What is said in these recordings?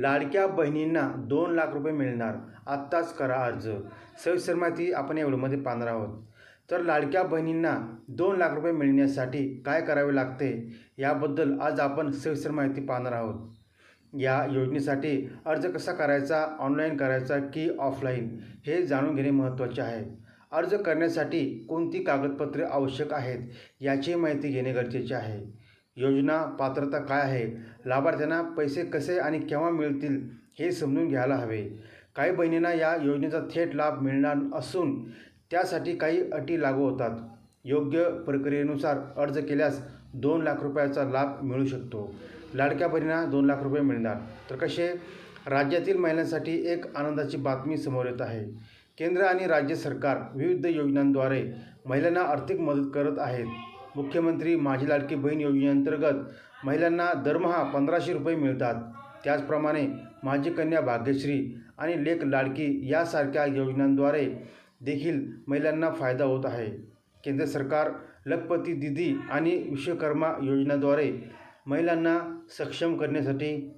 लाडक्या बहिणींना दोन लाख रुपये मिळणार. आत्ताच करा अर्ज. सविस्तर माहिती आपण या व्हिडिओमध्ये पाहणार आहोत. तर लाडक्या बहिणींना दोन लाख रुपये मिळण्यासाठी काय करावे लागते? याबद्दल आज आपण सविस्तर माहिती पाहणार आहोत. या योजनेसाठी अर्ज कसा करायचा ऑनलाईन करायचा की ऑफलाईन हे जाणून घेणे महत्त्वाचे आहे. अर्ज करण्यासाठी कोणती कागदपत्रे आवश्यक आहेत याची माहिती घेणे गरजेचे आहे. योजना पात्रता काय आहे? लाभार्थ्यांना पैसे कसे आणि केव्हा मिळतील हे समजून घ्यायला हवे. काही बहिणींना या योजनेचा थेट लाभ मिळणार असून त्यासाठी काही अटी लागू होतात. योग्य प्रक्रियेनुसार अर्ज केल्यास दोन लाख रुपयाचा लाभ मिळू शकतो. लाडक्या बहिणींना दोन लाख रुपये मिळणार. तर कसे? राज्यातील महिलांसाठी एक आनंदाची बातमी समोर येत आहे. केंद्र आणि राज्य सरकार विविध योजनांद्वारे महिलांना आर्थिक मदत करत आहेत. मुख्यमंत्री माझी लाडकी बहीण योजनेअंतर्गत महिलांना दरमहा पंधराशे रुपये मिळतात. त्याचप्रमाणे माझी कन्या भाग्यश्री आणि लेख लाडकी यासारख्या योजनांद्वारे देखील महिलांना फायदा होत आहे. केंद्र सरकार लखपती दिदी आणि विश्वकर्मा योजनाद्वारे महिलांना सक्षम करण्यासाठी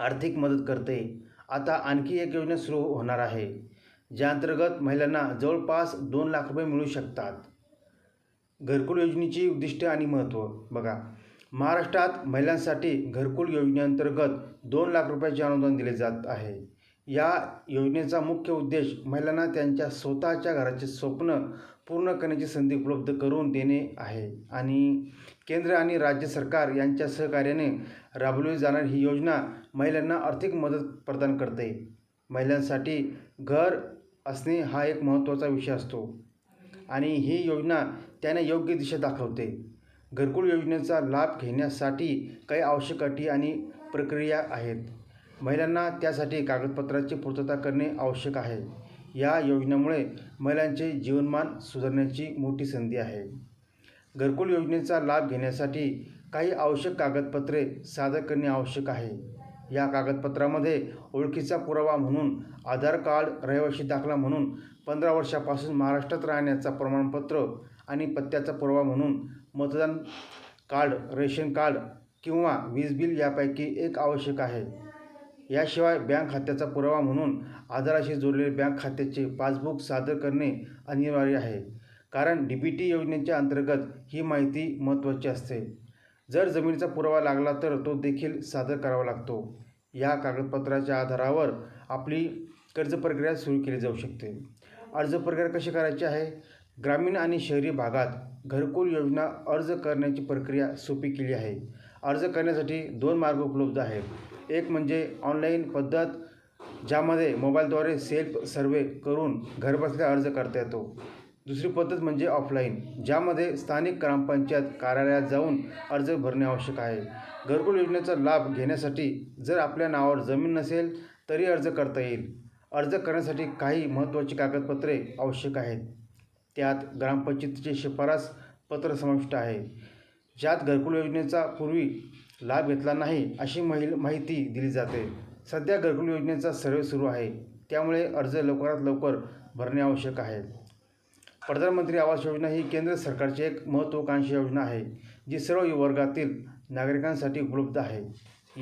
आर्थिक मदत करते. आता आणखी एक योजना सुरू होणार आहे. ज्याअंतर्गत महिलांना जवळपास दोन लाख रुपये मिळू शकतात. घरकुल योजनेची उद्दिष्टे आणि महत्त्व. बघा महाराष्ट्रात महिलांसाठी घरकुल योजनेअंतर्गत दोन लाख रुपयाचे अनुदान दिले जात आहे. या योजनेचा मुख्य उद्देश महिलांना त्यांच्या स्वतःच्या घराचे स्वप्न पूर्ण करण्याची संधी उपलब्ध करून देणे आहे. आणि केंद्र आणि राज्य सरकार यांच्या सहकार्याने राबवली जाणारी ही योजना महिलांना आर्थिक मदत प्रदान करते. महिलांसाठी घर असणे हा एक महत्त्वाचा विषय असतो. आणि ही योजना त्यांना योग्य दिशा दाखवते. घरकुल योजनेचा लाभ घेण्यासाठी काही आवश्यक अटी आणि प्रक्रिया आहेत. महिलांना त्यासाठी कागदपत्राची पूर्तता करणे आवश्यक आहे. या योजनेमुळे महिलांचे जीवनमान सुधारण्याची मोठी संधी आहे. घरकुल योजनेचा लाभ घेण्यासाठी काही आवश्यक कागदपत्रे सादर करणे आवश्यक आहे. या कागदपत्रामध्ये ओळखीचा पुरावा म्हणून आधार कार्ड रहिवाशी दाखला म्हणून पंधरा वर्षापासून महाराष्ट्रात राहण्याचा प्रमाणपत्र आणि पत्त्याचा पुरावा म्हणून मतदान कार्ड रेशन कार्ड किंवा वीज बिल यापैकी एक आवश्यक आहे. याशिवाय बँक खात्याचा पुरावा म्हणून आधाराशी जोडलेले बँक खात्याचे पासबुक सादर करणे अनिवार्य आहे. कारण डी बी टी योजनेच्या अंतर्गत ही माहिती महत्त्वाची असते. जर जमिनीचा पुरावा लागला तर तो देखील सादर करावा लागतो. या कागदपत्राच्या आधारावर आपली कर्ज प्रक्रिया सुरू केली जाऊ शकते. अर्ज प्रक्रिया कशी करायची आहे? ग्रामीण आणि शहरी भागात घरकुल योजना अर्ज करण्याची प्रक्रिया सोपी केली आहे. अर्ज करण्यासाठी दोन मार्ग उपलब्ध आहेत. एक म्हणजे ऑनलाईन पद्धत ज्यामध्ये मोबाईलद्वारे सेल्फ सर्वे करून घरबसल्या अर्ज करता येतो. दुसरी पद्धत म्हणजे ऑफलाईन ज्यामध्ये स्थानिक ग्रामपंचायत कार्यालयात जाऊन अर्ज भरणे आवश्यक आहे. घरकुल योजनेचा लाभ घेण्यासाठी जर आपल्या नावावर जमीन नसेल तरी अर्ज करता येईल. अर्ज करण्यासाठी काही महत्त्वाची कागदपत्रे आवश्यक आहेत. त्यात ग्रामपंचायतीचे शिफारस पत्र समाविष्ट आहे. ज्यात घरकुल योजनेचा पूर्वी लाभ घेतला नाही अशी महिल माहिती दिली जाते. सध्या घरकुल योजनेचा सर्वे सुरू आहे. त्यामुळे अर्ज लवकरात लवकर भरणे आवश्यक आहे. प्रधानमंत्री आवास योजना ही केंद्र सरकारची एक महत्त्वाकांक्षी योजना आहे जी सर्व वर्गातील नागरिकांसाठी उपलब्ध आहे.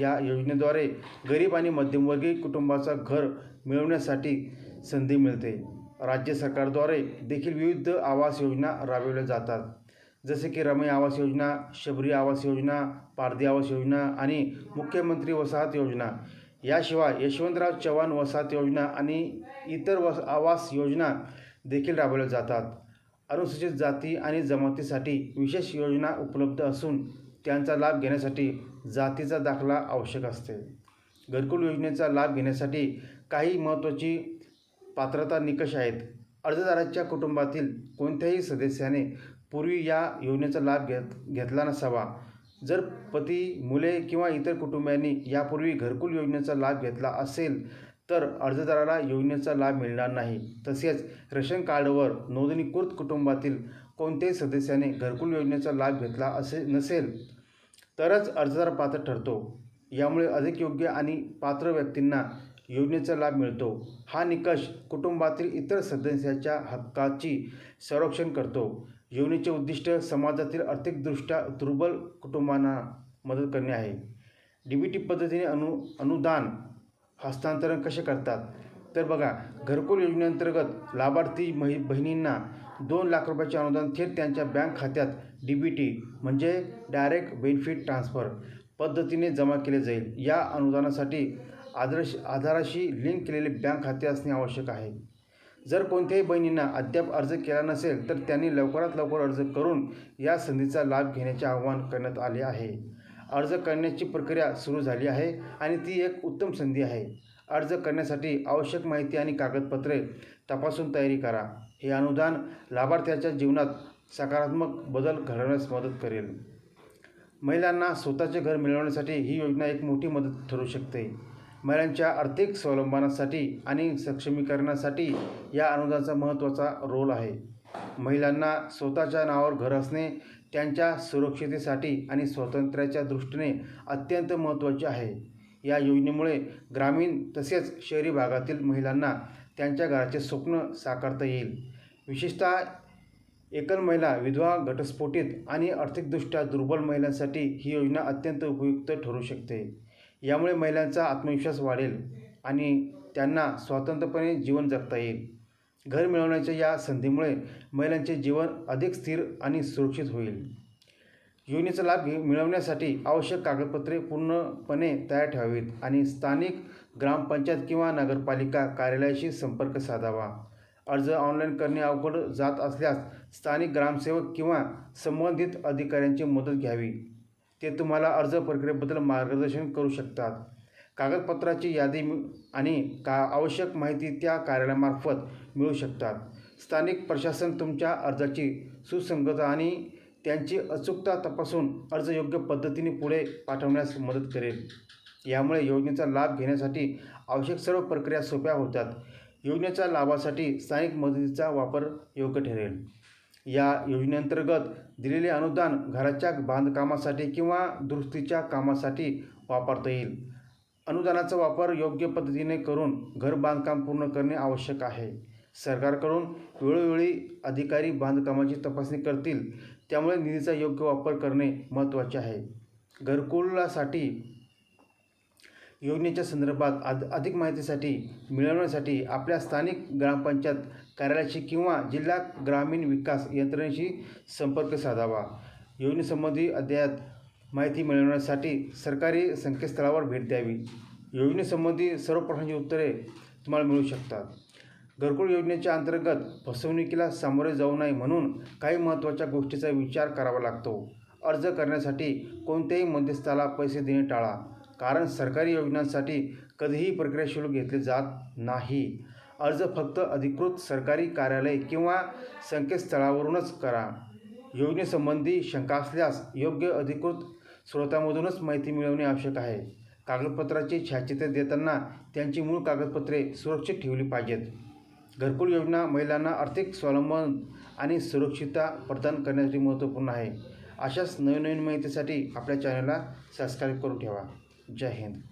या योजनेद्वारे गरीब आणि मध्यमवर्गीय कुटुंबाचा घर मिळवण्यासाठी संधी मिळते. राज्य सरकारद्वारे देखील विविध आवास योजना राबविल्या जातात. जसे की रमई आवास योजना शबरी आवास योजना पारधी आवास योजना आणि मुख्यमंत्री वसाहत योजना. याशिवाय यशवंतराव चव्हाण वसाहत योजना आणि इतर वस आवास योजना देखील राबवल्या जातात. अनुसूचित जाती आणि जमातीसाठी विशेष योजना उपलब्ध असून त्यांचा लाभ घेण्यासाठी जातीचा दाखला आवश्यक असते. घरकुल योजनेचा लाभ घेण्यासाठी काही महत्त्वाची पात्रता निकष आहेत. अर्जदाराच्या कुटुंबातील कोणत्याही सदस्याने पूर्वी या योजनेचा लाभ घेत घेतला नसावा. जर पती मुले किंवा इतर कुटुंबियांनी यापूर्वी घरकुल योजनेचा लाभ घेतला असेल तर अर्जदाराला योजनेचा लाभ मिळणार नाही. तसेच रेशन कार्डवर नोंदणीकृत कुटुंबातील कोणत्याही सदस्याने घरकुल योजनेचा लाभ घेतला असे नसेल तरच अर्जदार पात्र ठरतो. यामुळे अधिक योग्य आणि पात्र व्यक्तींना योजनेचा लाभ मिळतो. हा निकष कुटुंबातील इतर सदस्याच्या हक्काची संरक्षण करतो. योजनेचे उद्दिष्ट समाजातील आर्थिकदृष्ट्या दुर्बल कुटुंबांना मदत करणे आहे. डी बी टी पद्धतीने अनु अनुदान हस्तांतरण कसे करतात? तर बघा घरकुल योजनेअंतर्गत लाभार्थी महि बहिणींना दोन लाख रुपयाचे अनुदान थेट त्यांच्या बँक खात्यात डी बी टी म्हणजे डायरेक्ट बेनिफिट ट्रान्सफर पद्धतीने जमा केले जाईल. या अनुदानासाठी आदर्श आधाराशी लिंक केलेले बँक खाते असणे आवश्यक आहे. जर कोणत्याही बहिणींना अद्याप अर्ज केला नसेल तर त्यांनी लवकरात लवकर अर्ज करून या संधीचा लाभ घेण्याचे आवाहन करण्यात आले आहे. अर्ज करण्याची प्रक्रिया सुरू झाली आहे आणि ती एक उत्तम संधी आहे. अर्ज करण्यासाठी आवश्यक माहिती आणि कागदपत्रे तपासून तयारी करा. हे अनुदान लाभार्थ्याच्या जीवनात सकारात्मक बदल घडवण्यास मदत करेल. महिलांना स्वतःचे घर मिळवण्यासाठी ही योजना एक मोठी मदत ठरू शकते. महिलांच्या आर्थिक स्वावलंबनासाठी आणि सक्षमीकरणासाठी या अनुदानाचा महत्त्वाचा रोल आहे. महिलांना स्वतःच्या नावावर घर असणे त्यांच्या सुरक्षितेसाठी आणि स्वातंत्र्याच्या दृष्टीने अत्यंत महत्त्वाचे आहे. या योजनेमुळे ग्रामीण तसेच शहरी भागातील महिलांना त्यांच्या घराचे स्वप्न साकारता येईल. विशेषतः एकल महिला विधवा घटस्फोटित आणि आर्थिकदृष्ट्या दुर्बल महिलांसाठी ही योजना अत्यंत उपयुक्त ठरू शकते. यामुळे महिलांचा आत्मविश्वास वाढेल आणि त्यांना स्वतंत्रपणे जीवन जगता येईल. घर मिळवण्याच्या या संधीमुळे महिलांचे जीवन अधिक स्थिर आणि सुरक्षित होईल. योजनेचा लाभ घे मिळवण्यासाठी आवश्यक कागदपत्रे पूर्णपणे तयार ठेवावीत आणि स्थानिक ग्रामपंचायत किंवा नगरपालिका कार्यालयाशी संपर्क साधावा. अर्ज ऑनलाईन करणे अवघड जात असल्यास स्थानिक ग्रामसेवक किंवा संबंधित अधिकाऱ्यांची मदत घ्यावी. ते तुम्हाला अर्ज प्रक्रियेबद्दल मार्गदर्शन करू शकतात. कागदपत्राची यादी आणि का आवश्यक माहिती त्या कार्यालयामार्फत मिळू शकतात. स्थानिक प्रशासन तुमच्या अर्जाची सुसंगतता आणि त्यांची अचूकता तपासून अर्ज योग्य पद्धतीने पुढे पाठवण्यास मदत करेल. यामुळे योजनेचा लाभ घेण्यासाठी आवश्यक सर्व प्रक्रिया सोप्या होतात. योजनेच्या लाभासाठी स्थानिक मदतीचा वापर योग्य ठरेल. या योजनेअंतर्गत दिलेले अनुदान घराच्या बांधकामासाठी किंवा दुरुस्तीच्या कामासाठी वापरता येईल. अनुदानाचा वापर योग्य पद्धतीने करून घर बांधकाम पूर्ण करणे आवश्यक आहे. सरकारकडून वेळोवेळी अधिकारी बांधकामाची तपासणी करतील त्यामुळे निधीचा योग्य वापर करणे महत्त्वाचे आहे. घरकुलासाठी योजनेच्या संदर्भात आद अधिक माहितीसाठी मिळवण्यासाठी आपल्या स्थानिक ग्रामपंचायत कार्यालयाशी किंवा जिल्हा ग्रामीण विकास यंत्रणेशी संपर्क साधावा. योजनेसंबंधी अद्ययात माहिती मिळवण्यासाठी सरकारी संकेतस्थळावर भेट द्यावी. योजनेसंबंधी सर्व प्रश्नांची उत्तरे तुम्हाला मिळू शकतात. घरकुल योजनेच्या अंतर्गत फसवणुकीला सामोरे जाऊ नये म्हणून काही महत्त्वाच्या गोष्टीचा विचार करावा लागतो. अर्ज करण्यासाठी कोणत्याही मध्यस्थाला पैसे देणे टाळा कारण सरकारी योजनांसाठी कधीही प्रक्रिया शुल्क घेतले जात नाही. अर्ज फक्त अधिकृत सरकारी कार्यालय किंवा संकेतस्थळावरूनच करा. योजनेसंबंधी शंका असल्यास योग्य अधिकृत स्रोतामधूनच माहिती मिळवणे आवश्यक आहे. कागदपत्राची छायाचित्र देताना त्यांची मूळ कागदपत्रे सुरक्षित ठेवली पाहिजेत. घरकुल योजना महिलांना आर्थिक स्वावलंबन आणि सुरक्षितता प्रदान करण्यासाठी महत्त्वपूर्ण आहे. अशाच नवीन नवीन माहितीसाठी आपल्या चॅनलला सबस्क्राईब करून ठेवा. जय हिंद.